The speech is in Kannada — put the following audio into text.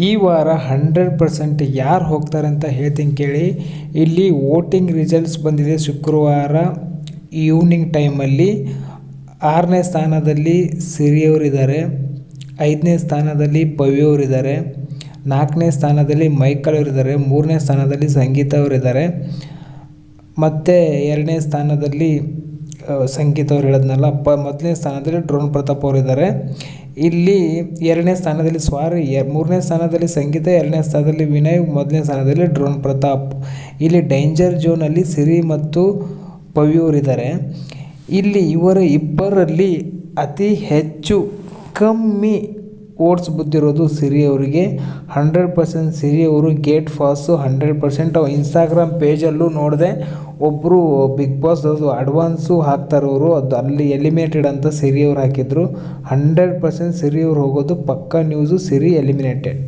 ಈ ವಾರ ಹಂಡ್ರೆಡ್ ಪರ್ಸೆಂಟ್ ಯಾರು ಹೋಗ್ತಾರೆ ಅಂತ ಹೇಳ್ತೀನಿ ಕೇಳಿ. ಇಲ್ಲಿ ವೋಟಿಂಗ್ ರಿಸಲ್ಟ್ಸ್ ಬಂದಿದೆ ಶುಕ್ರವಾರ ಈವ್ನಿಂಗ್ ಟೈಮಲ್ಲಿ ಆರನೇ ಸ್ಥಾನದಲ್ಲಿ ಸಿರಿಯವರಿದ್ದಾರೆ ಐದನೇ ಸ್ಥಾನದಲ್ಲಿ ಭವ್ಯವರಿದ್ದಾರೆ ನಾಲ್ಕನೇ ಸ್ಥಾನದಲ್ಲಿ ಮೈಕಲ್ ಅವರಿದ್ದಾರೆ ಮೂರನೇ ಸ್ಥಾನದಲ್ಲಿ ಸಂಗೀತ ಅವರಿದ್ದಾರೆ ಮತ್ತು ಎರಡನೇ ಸ್ಥಾನದಲ್ಲಿ ಸಂಗೀತ ಅವ್ರು ಹೇಳಿದ್ನಲ್ಲ, ಪ, ಮೊದಲನೇ ಸ್ಥಾನದಲ್ಲಿ ಡ್ರೋನ್ ಪ್ರತಾಪ್ ಅವರಿದ್ದಾರೆ ಇಲ್ಲಿ ಎರಡನೇ ಸ್ಥಾನದಲ್ಲಿ ಸ್ವಾರಿ ಮೂರನೇ ಸ್ಥಾನದಲ್ಲಿ ಸಂಗೀತ, ಎರಡನೇ ಸ್ಥಾನದಲ್ಲಿ ವಿನಯ್, ಮೊದಲನೇ ಸ್ಥಾನದಲ್ಲಿ ಡ್ರೋನ್ ಪ್ರತಾಪ್. ಇಲ್ಲಿ ಡೇಂಜರ್ ಝೋನಲ್ಲಿ ಸಿರಿ ಮತ್ತು ಪವಿಯವರಿದ್ದಾರೆ ಇಲ್ಲಿ ಇವರ ಇಬ್ಬರಲ್ಲಿ ಅತಿ ಹೆಚ್ಚು ಕಮ್ಮಿ ಓಟ್ಸ್ ಬಿದ್ದಿರೋದು ಸಿರಿ ಅವರಿಗೆ ಹಂಡ್ರೆಡ್ ಪರ್ಸೆಂಟ್ ಸಿರಿ ಅವರು gate pass hundred percent Instagram ಪೇಜಲ್ಲೂ ನೋಡಿದೆ. ಒಬ್ಬರು ಬಿಗ್ ಬಾಸ್ ಅದು ಅಡ್ವಾನ್ಸು ಹಾಕ್ತಾರವರು, ಅದು ಅಲ್ಲಿ ಎಲಿಮಿನೇಟೆಡ್ ಅಂತ ಸಿರಿ ಅವ್ರು ಹಾಕಿದ್ರು. ಹಂಡ್ರೆಡ್ ಪರ್ಸೆಂಟ್ ಸಿರಿ ಅವ್ರು ಹೋಗೋದು ಪಕ್ಕಾ ನ್ಯೂಸು, ಸಿರಿ ಎಲಿಮಿನೇಟೆಡ್.